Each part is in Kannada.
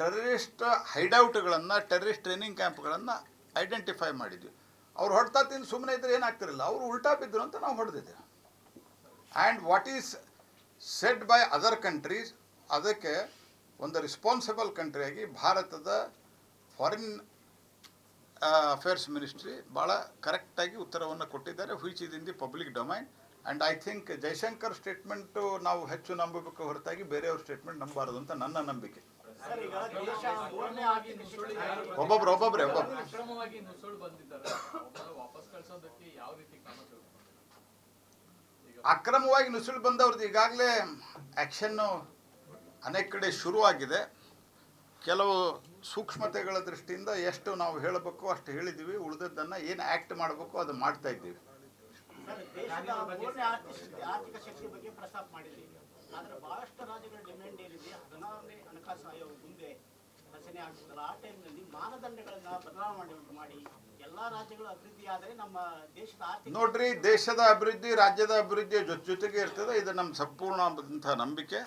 ಟೆರರಿಸ್ಟ್ ಹೈಡೌಟ್ಗಳನ್ನು, ಟೆರರಿಸ್ಟ್ ಟ್ರೈನಿಂಗ್ ಕ್ಯಾಂಪ್ಗಳನ್ನು ಐಡೆಂಟಿಫೈ ಮಾಡಿದ್ವಿ. ಅವ್ರು ಹೊಡ್ತಾ ತಿಂದು ಸುಮ್ಮನೆ ಇದ್ರೆ ಏನಾಗ್ತಿರಲಿಲ್ಲ ಅವರು ಉಲ್ಟಾ ಬಿದ್ದರು ಅಂತ ನಾವು ಹೊಡೆದಿದ್ದೇವೆ. And what is said by other countries ಅದಕ್ಕೆ ಒಂದು ರಿಸ್ಪಾನ್ಸಿಬಲ್ ಕಂಟ್ರಿಯಾಗಿ ಭಾರತದ ಫಾರಿನ್ ಅಫೇರ್ಸ್ ಮಿನಿಸ್ಟ್ರಿ ಭಾಳ ಕರೆಕ್ಟಾಗಿ ಉತ್ತರವನ್ನು ಕೊಟ್ಟಿದ್ದಾರೆ. Which is in the public domain and I think Jaishankar statement ನಾವು ಹೆಚ್ಚು ನಂಬಬೇಕು ಹೊರತಾಗಿ ಬೇರೆಯವ್ರ ಸ್ಟೇಟ್ಮೆಂಟ್ ನಂಬಬಾರದು ಅಂತ ನನ್ನ ನಂಬಿಕೆ. ಒಬ್ಬೊಬ್ರು ಒಬ್ಬೊಬ್ರೆ ಒಬ್ಬೊಬ್ರು ಅಕ್ರಮವಾಗಿ ನುಸುಳು ಬಂದಿದ್ದಾರೆ. ಅವ್ರನ್ನ ವಾಪಸ್ ಕಳ್ಸೋದಕ್ಕೆ ಯಾವ ರೀತಿ ಕ್ರಮ ಅಕ್ರಮವಾಗಿ ನುಸುಳು ಬಂದವ್ರದ್ದು ಈಗಾಗಲೇ ಆ್ಯಕ್ಷನ್ನು ಅನೇಕ ಕಡೆ ಶುರುವಾಗಿದೆ. ಕೆಲವು ಸೂಕ್ಷ್ಮತೆಗಳ ದೃಷ್ಟಿಯಿಂದ ಎಷ್ಟು ನಾವು ಹೇಳಬೇಕು ಅಷ್ಟು ಹೇಳಿದ್ದೀವಿ. ಉಳಿದದ್ದನ್ನು ಏನು ಆ್ಯಕ್ಟ್ ಮಾಡಬೇಕು ಅದು ಮಾಡ್ತಾ ಇದ್ದೀವಿ. ಆರ್ಥಿಕ ಶಕ್ತಿ ಬಗ್ಗೆ ಪ್ರಸ್ತಾಪ ಮಾಡಿದ್ದೀವಿ. ಆದ್ರೆ ಬಹಳಷ್ಟು ರಾಜ್ಯಗಳ ಡಿಮ್ಯಾಂಡ್ ಏನಿದೆ ಹದಿನಾರನೇ ಹಣಕಾಸು ಆಯೋಗ ಮುಂದೆ ರಚನೆ ಆಗ್ತದಲ್ಲ, ಆ ಟೈಮ್ನಲ್ಲಿ ಮಾನದಂಡಗಳನ್ನ ಬದಲಾವಣೆ ಮಾಡಿ ಎಲ್ಲಾ ರಾಜ್ಯಗಳು ಅಭಿವೃದ್ಧಿ ಆದರೆ ನಮ್ಮ ದೇಶದ ಆರ್ಥಿಕ ನೋಡ್ರಿ, ದೇಶದ ಅಭಿವೃದ್ಧಿ, ರಾಜ್ಯದ ಅಭಿವೃದ್ಧಿ ಜೊತ್ ಜೊತೆಗೆ ಇರ್ತದೆ. ಇದು ನಮ್ಮ ಸಂಪೂರ್ಣ ನಂಬಿಕೆ.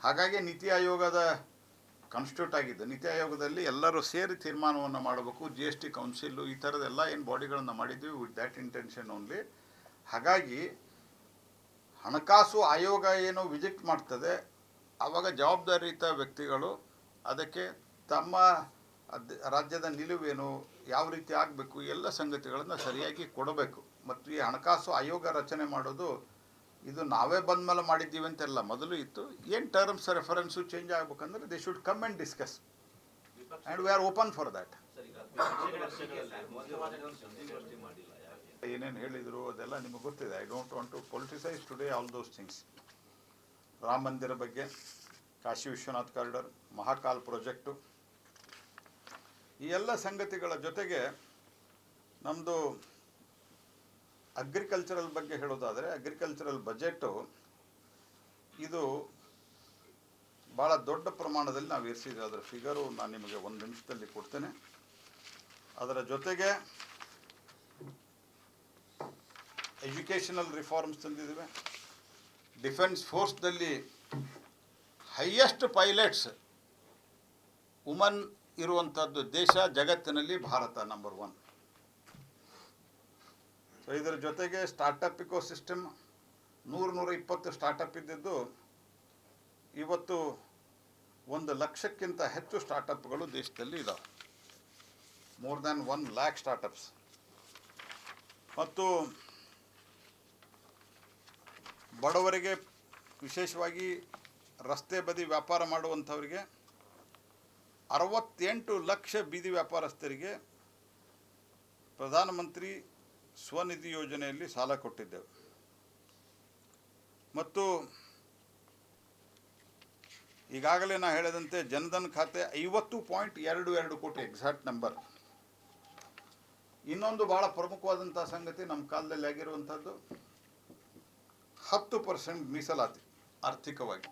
ಹಾಗಾಗಿ ನೀತಿ ಆಯೋಗದ ಕಾನ್ಸ್ಟಿಟ್ಯೂಟ್ ಆಗಿದ್ದು ನೀತಿ ಆಯೋಗದಲ್ಲಿ ಎಲ್ಲರೂ ಸೇರಿ ತೀರ್ಮಾನವನ್ನು ಮಾಡಬೇಕು. ಜಿ ಎಸ್ ಟಿ ಕೌನ್ಸಿಲ್ಲು ಈ ಥರದ್ದೆಲ್ಲ ಏನು ಬಾಡಿಗಳನ್ನು ಮಾಡಿದ್ವಿ ವಿತ್ ದ್ಯಾಟ್ ಇಂಟೆನ್ಷನ್ ಓನ್ಲಿ ಹಾಗಾಗಿ ಹಣಕಾಸು ಆಯೋಗ ಏನು ವಿಸಿಟ್ ಮಾಡ್ತದೆ. ಆವಾಗ ಜವಾಬ್ದಾರಿಯುತ ವ್ಯಕ್ತಿಗಳು ಅದಕ್ಕೆ ತಮ್ಮ ರಾಜ್ಯದ ನಿಲುವೇನು, ಯಾವ ರೀತಿ ಆಗಬೇಕು, ಎಲ್ಲ ಸಂಗತಿಗಳನ್ನು ಸರಿಯಾಗಿ ಕೊಡಬೇಕು. ಮತ್ತು ಈ ಹಣಕಾಸು ಆಯೋಗ ರಚನೆ ಮಾಡೋದು, ಇದು ನಾವೇ ಬಂದ ಮೇಲೆ ಮಾಡಿದ್ದೀವಿ ಅಂತೆಲ್ಲ ಮೊದಲು ಇತ್ತು. ಏನು ಟರ್ಮ್ಸ್ ರೆಫರೆನ್ಸು ಚೇಂಜ್ ಆಗಬೇಕಂದ್ರೆ they should come and discuss and we are open for that ಏನೇನು ಹೇಳಿದರು ಅದೆಲ್ಲ ನಿಮಗೆ ಗೊತ್ತಿದೆ. I don't want to politicise today all those things Rama Mandir ಬಗ್ಗೆ, ಕಾಶಿ ವಿಶ್ವನಾಥ್ ಕಾರಿಡಾರ್, ಮಹಾಕಾಲ್ ಪ್ರಾಜೆಕ್ಟು. ಈ ಎಲ್ಲ ಸಂಗತಿಗಳ ಜೊತೆಗೆ ನಮ್ಮದು ಅಗ್ರಿಕಲ್ಚರಲ್ ಬಗ್ಗೆ ಹೇಳೋದಾದರೆ ಅಗ್ರಿಕಲ್ಚರಲ್ ಬಜೆಟು ಇದು ಭಾಳ ದೊಡ್ಡ ಪ್ರಮಾಣದಲ್ಲಿ ನಾವು ಇರಿಸಿದ್ವಿ ಅದರ ಫಿಗರು ನಾನು ನಿಮಗೆ ಒಂದು ನಿಮಿಷದಲ್ಲಿ ಕೊಡ್ತೇನೆ. ಅದರ ಜೊತೆಗೆ ಎಜುಕೇಷನಲ್ ರಿಫಾರ್ಮ್ಸ್ ತಂದಿದ್ದೇವೆ. ಡಿಫೆನ್ಸ್ ಫೋರ್ಸ್ದಲ್ಲಿ ಹೈಯೆಸ್ಟ್ ಪೈಲಟ್ಸ್ ವುಮನ್ ಇರುವಂಥದ್ದು ದೇಶ ಜಗತ್ತಿನಲ್ಲಿ ಭಾರತ ನಂಬರ್ ಒನ್ ಸೊ ಇದರ ಜೊತೆಗೆ ಸ್ಟಾರ್ಟಪ್ ಇಕೋ ಸಿಸ್ಟಮ್ ನೂರು ನೂರ ಇಪ್ಪತ್ತು ಸ್ಟಾರ್ಟಪ್ ಇದ್ದಿದ್ದು ಇವತ್ತು ಒಂದು ಲಕ್ಷಕ್ಕಿಂತ ಹೆಚ್ಚು ಸ್ಟಾರ್ಟಪ್ಗಳು ದೇಶದಲ್ಲಿ ಇದ್ದಾವೆ more than one lakh startups ಮತ್ತು ಬಡವರಿಗೆ ವಿಶೇಷವಾಗಿ ರಸ್ತೆ ಬದಿ ವ್ಯಾಪಾರ ಮಾಡುವಂಥವರಿಗೆ ಅರವತ್ತೆಂಟು ಲಕ್ಷ ಬೀದಿ ವ್ಯಾಪಾರಸ್ಥರಿಗೆ ಪ್ರಧಾನಮಂತ್ರಿ ಸ್ವನಿಧಿ ಯೋಜನೆಯಲ್ಲಿ ಸಾಲ ಕೊಟ್ಟಿದ್ದೆವು. ಮತ್ತು ಈಗಾಗಲೇ ನಾ ಹೇಳಿದಂತೆ ಜನಧನ್ ಖಾತೆ ಐವತ್ತು ಪಾಯಿಂಟ್ ಎರಡು ಎರಡು ಕೋಟಿ ಎಕ್ಸಾಕ್ಟ್ ನಂಬರ್. ಇನ್ನೊಂದು ಭಾಳ ಪ್ರಮುಖವಾದಂಥ ಸಂಗತಿ ನಮ್ಮ ಕಾಲದಲ್ಲಿ ಆಗಿರುವಂಥದ್ದು ಹತ್ತು ಪರ್ಸೆಂಟ್ ಮೀಸಲಾತಿ ಆರ್ಥಿಕವಾಗಿ.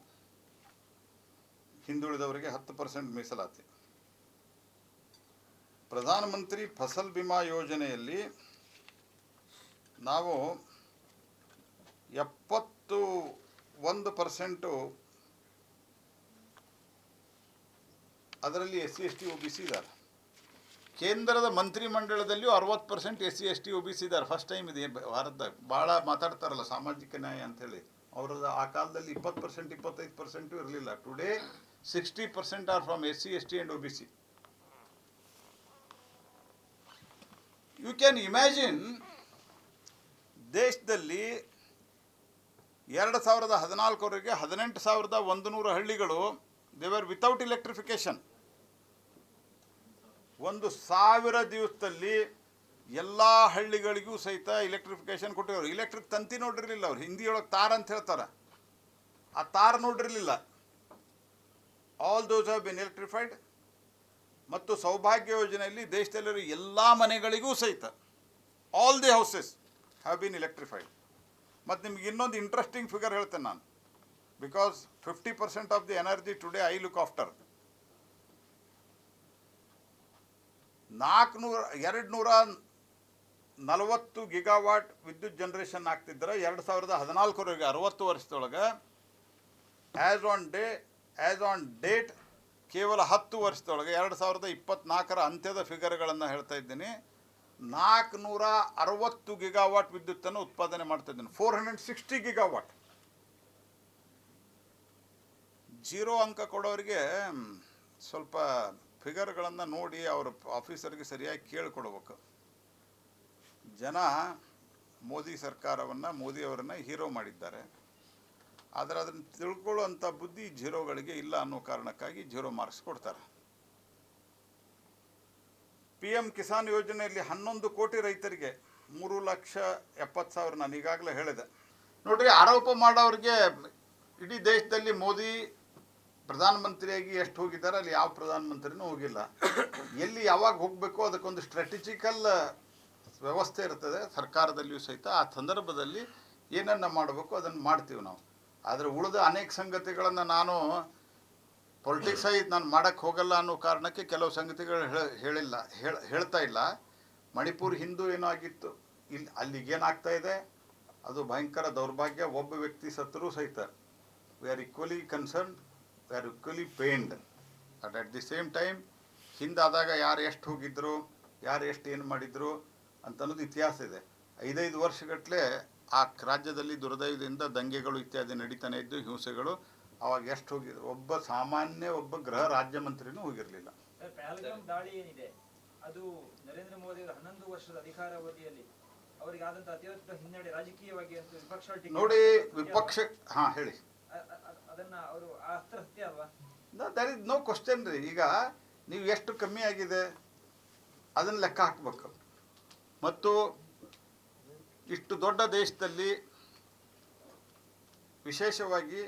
ಹಿಂದುಳಿದವರಿಗೆ ಹತ್ತು ಪರ್ಸೆಂಟ್ ಮೀಸಲಾತಿ. ಪ್ರಧಾನಮಂತ್ರಿ ಫಸಲ್ ಬಿಮಾ ಯೋಜನೆಯಲ್ಲಿ ನಾವು ಎಪ್ಪತ್ತು ಒಂದು ಪರ್ಸೆಂಟು ಅದರಲ್ಲಿ S C, S T O B, C ಇದ್ದಾರೆ. ಕೇಂದ್ರದ ಮಂತ್ರಿಮಂಡಲದಲ್ಲಿಯೂ ಅರವತ್ತು percent S C, S T O B, C ಇದ್ದಾರೆ. ಫಸ್ಟ್ ಟೈಮ್ ಇದೆ ಭಾರತದಾಗ ಭಾಳ ಮಾತಾಡ್ತಾರಲ್ಲ ಸಾಮಾಜಿಕ ನ್ಯಾಯ ಅಂಥೇಳಿ ಅವ್ರದ್ದು ಆ ಕಾಲದಲ್ಲಿ ಇಪ್ಪತ್ತು ಪರ್ಸೆಂಟ್, ಇಪ್ಪತ್ತೈದು ಪರ್ಸೆಂಟು ಇರಲಿಲ್ಲ. Today sixty percent are from S C S T and O B C you can imagine ದೇಶದಲ್ಲಿ ಎರಡು ಸಾವಿರದ ಹದಿನಾಲ್ಕರವರೆಗೆ ಹದಿನೆಂಟು ಸಾವಿರದ ಒಂದು ನೂರು ಹಳ್ಳಿಗಳು ದೇವರ್ ವಿತೌಟ್ ಇಲೆಕ್ಟ್ರಿಫಿಕೇಶನ್ ಒಂದು ಸಾವಿರ ದಿವಸದಲ್ಲಿ ಎಲ್ಲ ಹಳ್ಳಿಗಳಿಗೂ ಸಹಿತ ಇಲೆಕ್ಟ್ರಿಫಿಕೇಶನ್ ಕೊಟ್ಟಿರೋರು. ಇಲೆಕ್ಟ್ರಿಕ್ ತಂತಿ ನೋಡಿರಲಿಲ್ಲ ಅವ್ರು. ಹಿಂದಿಯೊಳಗೆ ತಾರ್ ಅಂತ ಹೇಳ್ತಾರೆ. ಆ ತಾರ್ ನೋಡಿರಲಿಲ್ಲ. All those have been electrified ಮತ್ತು ಸೌಭಾಗ್ಯ ಯೋಜನೆಯಲ್ಲಿ ದೇಶದಲ್ಲಿರೋ ಎಲ್ಲ ಮನೆಗಳಿಗೂ ಸಹಿತ all the houses have been electrified ಮತ್ತು ನಿಮ್ಗೆ ಇನ್ನೊಂದು ಇಂಟ್ರೆಸ್ಟಿಂಗ್ ಫಿಗರ್ ಹೇಳ್ತೇನೆ ನಾನು. Because fifty percent of the energy today I look after ನಾಲ್ಕುನೂರ ಎರಡು ನೂರ ನಲವತ್ತು ಗಿಗಾವಾಟ್ ವಿದ್ಯುತ್ ಜನರೇಷನ್ ಆಗ್ತಿದ್ರೆ ಎರಡು ಸಾವಿರದ ಹದಿನಾಲ್ಕರವರೆಗೆ, ಅರವತ್ತು ವರ್ಷದೊಳಗೆ as on day as on date ಕೇವಲ ಹತ್ತು ವರ್ಷದೊಳಗೆ ಎರಡು ಸಾವಿರದ ಇಪ್ಪತ್ನಾಲ್ಕರ ಅಂತ್ಯದ ಫಿಗರ್ಗಳನ್ನು ಹೇಳ್ತಾ ಇದ್ದೀನಿ. ನಾಲ್ಕುನೂರ ಅರವತ್ತು ಗಿಗಾವಾಟ್ ವಿದ್ಯುತ್ತನ್ನು ಉತ್ಪಾದನೆ ಮಾಡ್ತಾ ಇದ್ದೀನಿ. Four hundred sixty gigawatt zero ಅಂಕ ಕೊಡೋರಿಗೆ ಸ್ವಲ್ಪ ಫಿಗರ್ಗಳನ್ನು ನೋಡಿ ಅವ್ರ ಆಫೀಸರ್ಗೆ ಸರಿಯಾಗಿ ಕೇಳಿಕೊಡ್ಬೇಕು. ಜನ ಮೋದಿ ಸರ್ಕಾರವನ್ನು ಮೋದಿಯವರನ್ನು ಹೀರೋ ಮಾಡಿದ್ದಾರೆ. ಆದರೆ ಅದನ್ನು ತಿಳ್ಕೊಳ್ಳುವಂಥ ಬುದ್ಧಿ ಜೀರೋಗಳಿಗೆ ಇಲ್ಲ ಅನ್ನೋ ಕಾರಣಕ್ಕಾಗಿ ಜೀರೋ ಮಾರ್ಕ್ಸ್ ಕೊಡ್ತಾರೆ. ಪಿ ಎಂ ಕಿಸಾನ್ ಯೋಜನೆಯಲ್ಲಿ ಹನ್ನೊಂದು ಕೋಟಿ ರೈತರಿಗೆ ಮೂರು ಲಕ್ಷ ಎಪ್ಪತ್ತು ಸಾವಿರ ನಾನು ಈಗಾಗಲೇ ಹೇಳಿದೆ. ನೋಡ್ರಿ, ಆರೋಪ ಮಾಡೋರಿಗೆ ಇಡೀ ದೇಶದಲ್ಲಿ ಮೋದಿ ಪ್ರಧಾನಮಂತ್ರಿಯಾಗಿ ಎಷ್ಟು ಹೋಗಿದ್ದಾರೆ, ಅಲ್ಲಿ ಯಾವ ಪ್ರಧಾನಮಂತ್ರಿನೂ ಹೋಗಿಲ್ಲ. ಎಲ್ಲಿ ಯಾವಾಗ ಹೋಗಬೇಕು ಅದಕ್ಕೊಂದು ಸ್ಟ್ರಾಟಜಿಕಲ್ ವ್ಯವಸ್ಥೆ ಇರ್ತದೆ, ಸರ್ಕಾರದಲ್ಲಿಯೂ ಸಹಿತ ಆ ಸಂದರ್ಭದಲ್ಲಿ ಏನನ್ನು ಮಾಡಬೇಕು ಅದನ್ನು ಮಾಡ್ತೀವಿ ನಾವು. ಆದರೆ ಉಳಿದ ಅನೇಕ ಸಂಗತಿಗಳನ್ನು ನಾನು ಪೊಲಿಟಿಕ್ಸ್ ಆಗಿ ನಾನು ಮಾಡೋಕ್ಕೆ ಹೋಗಲ್ಲ ಅನ್ನೋ ಕಾರಣಕ್ಕೆ ಕೆಲವು ಸಂಗತಿಗಳು ಹೇಳ- ಹೇಳಿಲ್ಲ, ಹೇಳ, ಹೇಳ್ತಾ ಇಲ್ಲ. ಮಣಿಪುರ್ ಹಿಂದೂ ಏನೋ ಆಗಿತ್ತು ಇಲ್ಲಿ ಅಲ್ಲಿಗೇನಾಗ್ತಾ ಇದೆ? ಅದು ಭಯಂಕರ ದೌರ್ಭಾಗ್ಯ. ಒಬ್ಬ ವ್ಯಕ್ತಿ ಸತ್ತರೂ ಸಹಿತ. We are equally concern we are equally pained at at the same time ಹಿಂದಾದಾಗ ಯಾರು ಎಷ್ಟು ಹೋಗಿದ್ರು, ಯಾರು ಎಷ್ಟು ಏನು ಮಾಡಿದ್ರು ಅಂತ ಅನ್ನೋದು ಇತಿಹಾಸ ಇದೆ. ಐದೈದು ವರ್ಷಗಟ್ಟಲೆ ಆ ರಾಜ್ಯದಲ್ಲಿ ದುರ್ದೈವದಿಂದ ದಂಗೆಗಳು ಇತ್ಯಾದಿ ನಡೀತಾನೆ ಇದ್ದು ಹಿಂಸೆಗಳು ಅವಾಗ ಎಷ್ಟು ಹೋಗಿದ್ರು ಒಬ್ಬ ಸಾಮಾನ್ಯ ಒಬ್ಬ ಗೃಹ ರಾಜ್ಯ ಮಂತ್ರಿನೂ ಹೋಗಿರಲಿಲ್ಲ. ದಾಳಿ ಏನಿದೆ ಅದು ನರೇಂದ್ರ ಮೋದಿ ಅವರ ಹನ್ನೊಂದು ವರ್ಷದ ಅಧಿಕಾರಾವಧಿಯಲ್ಲಿ ಅವರಿಗೆ ಆದಂತ ಅತಿ ದೊಡ್ಡ ಹಿನ್ನಡೆ ರಾಜಕೀಯವಾಗಿ ಅಂತ ವಿಪಕ್ಷ ನೋಡಿ. ವಿಪಕ್ಷ ಹಾ ಹೇಳಿ. ಅದನ್ನ ಅವರು ಅಸ್ತ್ರ ಹತ್ಯೆ ಅಲ್ವಾ? ದರ್ ಇಸ್ ನೋ ಕ್ವಶನ್ ರೀ. ಈಗ ನೀವು ಎಷ್ಟು ಕಮ್ಮಿ ಆಗಿದೆ ಅದನ್ನ ಲೆಕ್ಕ ಹಾಕ್ಬೇಕು. ಮತ್ತು ಇಷ್ಟು ದೊಡ್ಡ ದೇಶದಲ್ಲಿ ವಿಶೇಷವಾಗಿ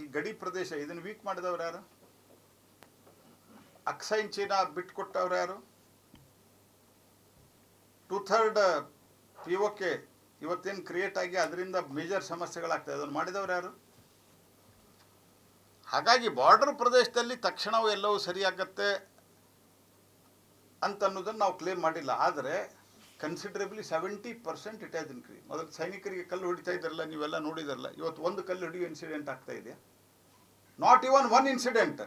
ಈ ಗಡಿ ಪ್ರದೇಶ, ಇದನ್ನು ವೀಕ್ ಮಾಡಿದವ್ರು ಯಾರು? ಅಕ್ಸೈನ್ ಚೀನಾ ಬಿಟ್ಕೊಟ್ಟವ್ರು ಯಾರು? Too third P O K ಇವತ್ತೇನು ಕ್ರಿಯೇಟ್ ಆಗಿ ಅದರಿಂದ ಮೇಜರ್ ಸಮಸ್ಯೆಗಳಾಗ್ತದೆ ಅದನ್ನು ಮಾಡಿದವ್ರು ಯಾರು? ಹಾಗಾಗಿ ಬಾರ್ಡರ್ ಪ್ರದೇಶದಲ್ಲಿ ತಕ್ಷಣವೂ ಎಲ್ಲವೂ ಸರಿಯಾಗತ್ತೆ ಅಂತ ಅನ್ನೋದನ್ನು ನಾವು ಕ್ಲೇಮ್ ಮಾಡಿಲ್ಲ. ಆದರೆ considerably seventy percent it has increase ಮೊದಲು ಸೈನಿಕರಿಗೆ ಕಲ್ಲು ಹೊಡಿತಾ ಇದ್ರಲ್ಲ ನೀವೆಲ್ಲ ನೋಡಿದಾರಲ್ಲ, ಇವತ್ತು ಒಂದು ಕಲ್ಲು ಹೊಡೆಯೋ ಇನ್ಸಿಡೆಂಟ್ ಆಗ್ತಾ ಇದೆಯಾ? ನಾಟ್ ಇವನ್ ಒನ್ ಇನ್ಸಿಡೆಂಟ್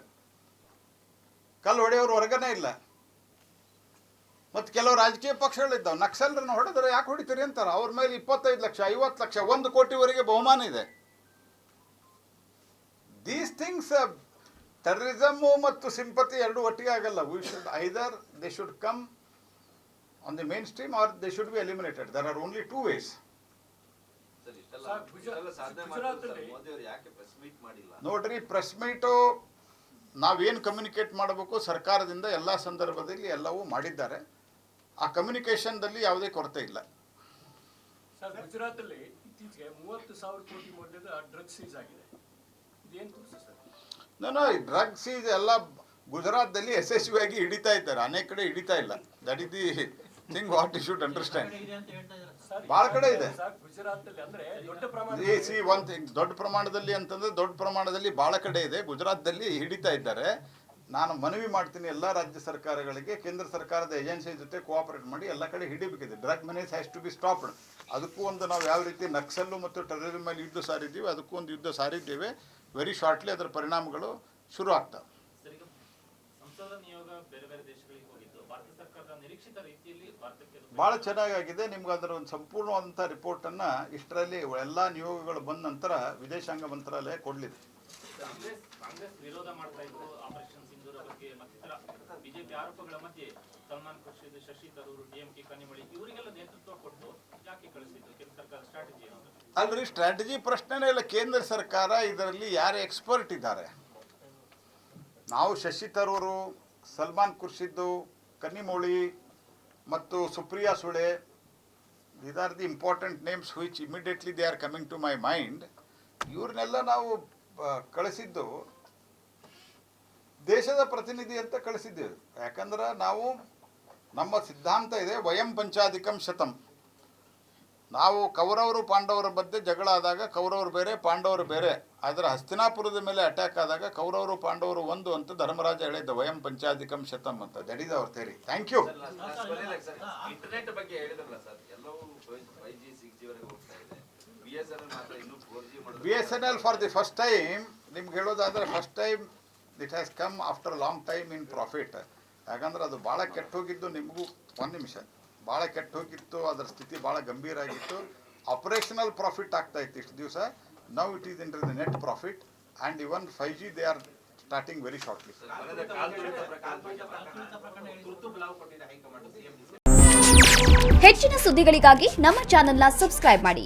ಕಲ್ಲು ಹೊಡೆಯೋರು ಹೊರಗನೇ ಇಲ್ಲ. ಮತ್ತು ಕೆಲವು ರಾಜಕೀಯ ಪಕ್ಷಗಳಿದ್ದಾವೆ ನಕ್ಸಲರನ್ನ ಹೊಡೆದ್ರೆ ಯಾಕೆ ಹೊಡಿತೀರಿ ಅಂತಾರೆ? ಅವ್ರ ಮೇಲೆ ಇಪ್ಪತ್ತೈದು ಲಕ್ಷ, ಐವತ್ತು ಲಕ್ಷ, ಒಂದು ಕೋಟಿವರೆಗೆ ಬಹುಮಾನ ಇದೆ. ದೀಸ್ ಥಿಂಗ್ಸ್ ಟೆರರಿಸಮು ಮತ್ತು ಸಿಂಪತಿ ಎರಡು ಒಟ್ಟಿಗೆ ಆಗಲ್ಲ. We should either they should come on the mainstream or they should be eliminated are press meet ಮಾಡಿಲ್ಲ? ನೋಡ್ರಿ ಪ್ರೆಸ್ ಮೀಟು ನಾವೇನು ಕಮ್ಯುನಿಕೇಟ್ ಮಾಡಬೇಕು? ಸರ್ಕಾರದಿಂದ ಎಲ್ಲ ಸಂದರ್ಭದಲ್ಲಿ ಎಲ್ಲವೂ ಮಾಡಿದ್ದಾರೆ. ಆ ಕಮ್ಯುನಿಕೇಷನ್ದಲ್ಲಿ ಯಾವುದೇ ಕೊರತೆ ಇಲ್ಲ. ಗುಜರಾತಲ್ಲಿ ಇತ್ತೀಚೆಗೆ ಮೂವತ್ತು ಸಾವಿರ ಕೋಟಿ ಮೌಲ್ಯದ ಡ್ರಗ್ ಸೀಸ್ ಆಗಿದೆ. ಇದೇನು ನಾನು ಈ ಡ್ರಗ್ ಸೀಸ್ ಎಲ್ಲ ಗುಜರಾತ್ದಲ್ಲಿ ಯಶಸ್ವಿಯಾಗಿ ಹಿಡಿತಾ ಇದ್ದಾರೆ. ಅನೇಕ ಕಡೆ ಹಿಡಿತಾ ಇಲ್ಲ. That is the thing what you should understand ಬಹಳ ಕಡೆ ಇದೆ. ಸಿ ಒನ್ ಥಿಂಗ್ ದೊಡ್ಡ ಪ್ರಮಾಣದಲ್ಲಿ ಅಂತಂದ್ರೆ ದೊಡ್ಡ ಪ್ರಮಾಣದಲ್ಲಿ ಬಹಳ ಕಡೆ ಇದೆ. ಗುಜರಾತ್ದಲ್ಲಿ ಹಿಡಿತಾ ಇದ್ದಾರೆ. ನಾನು ಮನವಿ ಮಾಡ್ತೀನಿ ಎಲ್ಲ ರಾಜ್ಯ ಸರ್ಕಾರಗಳಿಗೆ, ಕೇಂದ್ರ ಸರ್ಕಾರದ ಏಜೆನ್ಸಿ ಜೊತೆ ಕೋಆಪರೇಟ್ ಮಾಡಿ ಎಲ್ಲ ಕಡೆ ಹಿಡಿಬೇಕಿದೆ. Drug monies has to be stopped ಅದಕ್ಕೂ ಒಂದು ನಾವು ಯಾವ ರೀತಿ ನಕ್ಸಲ್ಲು ಮತ್ತು ಟೆರರಿಸಮ್ ಮೇಲೆ ಯುದ್ಧ ಸಾರಿದ್ದೀವಿ, ಅದಕ್ಕೂ ಒಂದು ಯುದ್ಧ ಸಾರಿದ್ದೇವೆ. ವೆರಿ ಶಾರ್ಟ್ಲಿ ಅದರ ಪರಿಣಾಮಗಳು ಶುರು ಆಗ್ತವೆ. ಸಂಸದ ನಿಯೋಗ ಬೇರೆ ಬೇರೆ ದೇಶಗಳಿಗೆ ಹೋಗಿದ್ದು ಭಾರತ ಸರ್ಕಾರದ ನಿರೀಕ್ಷಿತ ರೀತಿಯಲ್ಲಿ ಭಾರತಕ್ಕೆ ಭಾಳ ಚೆನ್ನಾಗಾಗಿದೆ. ನಿಮ್ಗೆ ಅದರ ಒಂದು ಸಂಪೂರ್ಣವಾದಂಥ ರಿಪೋರ್ಟನ್ನು ಇಷ್ಟರಲ್ಲಿ ಎಲ್ಲ ನಿಯೋಗಗಳು ಬಂದ ನಂತರ ವಿದೇಶಾಂಗ ಮಂತ್ರಾಲಯ ಕೊಡಲಿದೆ. ಕಾಂಗ್ರೆಸ್ ಕಾಂಗ್ರೆಸ್ ವಿರೋಧ ಮಾಡ್ತಾ ಇದ್ರು. ಆಪರೇಷನ್ ಸಿಂಧೂರ ಬಗ್ಗೆ ಮತ್ತಿತರ ಬಿಜೆಪಿ ಆರೋಪಗಳ ಮಧ್ಯೆ ಸಲ್ಮಾನ್ ಖುರ್ಷಿದ್ ಶಶಿ ತರೂರ್ ಡಿಎಂಕೆ ಕನಿಮಳಿ ಇವರಿಗೆಲ್ಲ ನೇತೃತ್ವ ಕೊಟ್ಟು ಯಾಕೆ ಕಳಿಸಿದ್ರು ಕೇಂದ್ರ ಸರ್ಕಾರ ಸ್ಟ್ರಾಟಜಿ ಅಲ್ರಿ ಸ್ಟ್ರಾಟಜಿ ಪ್ರಶ್ನೆನೇ ಇಲ್ಲ. ಕೇಂದ್ರ ಸರ್ಕಾರ ಇದರಲ್ಲಿ ಯಾರು ಎಕ್ಸ್ಪರ್ಟ್ ಇದ್ದಾರೆ. ನಾವು ಶಶಿ ತರೂರು, ಸಲ್ಮಾನ್ ಖುರ್ಷಿದ್ದು, ಕನ್ನಿಮೋಳಿ ಮತ್ತು Supriya Sule these are the important names which immediately they are coming to my mind ಇವ್ರನ್ನೆಲ್ಲ ನಾವು ಕಳಿಸಿದ್ದು ದೇಶದ ಪ್ರತಿನಿಧಿ ಅಂತ ಕಳಿಸಿದ್ದೇವೆ. ಯಾಕಂದ್ರೆ ನಾವು ನಮ್ಮ ಸಿದ್ಧಾಂತ ಇದೆ, ವಯಂ ಪಂಚಾಧಿಕಂ ಶತಂ. ನಾವು ಕೌರವರು ಪಾಂಡವರ ಮಧ್ಯೆ ಜಗಳ ಆದಾಗ ಕೌರವರು ಬೇರೆ ಪಾಂಡವರು ಬೇರೆ. ಆದರೆ ಹಸ್ತಿನಾಪುರದ ಮೇಲೆ ಅಟ್ಯಾಕ್ ಆದಾಗ ಕೌರವರು ಪಾಂಡವರು ಒಂದು ಅಂತ ಧರ್ಮರಾಜ ಹೇಳಿದ್ದ ವಯಂ ಪಂಚಾಧಿಕಂ ಶತಮ್ ಅಂತ. That is our theory thank you B S N L for the first time ನಿಮ್ಗೆ ಹೇಳೋದಾದ್ರೆ first time it has come after long time in profit ಯಾಕಂದ್ರೆ ಅದು ಭಾಳ ಕೆಟ್ಟ ಹೋಗಿದ್ದು ನಿಮಗೂ ಒಂದು ನಿಮಿಷ. ಭಾಳ ಕೆಟ್ಟ ಹೋಗಿತ್ತು ಅದರ ಸ್ಥಿತಿ ಭಾಳ ಗಂಭೀರ ಆಗಿತ್ತು ಆಪರೇಷನಲ್ ಪ್ರಾಫಿಟ್ ಆಗ್ತಾ ಇತ್ತು ಇಷ್ಟು ದಿವಸ. Now it is in the net profit and even five G they are starting very shortly ಹೆಚ್ಚಿನ ಸುದ್ದಿಗಳಿಗಾಗಿ ನಮ್ಮ ಚಾನೆಲ್ನ ಸಬ್ಸ್ಕ್ರೈಬ್ ಮಾಡಿ.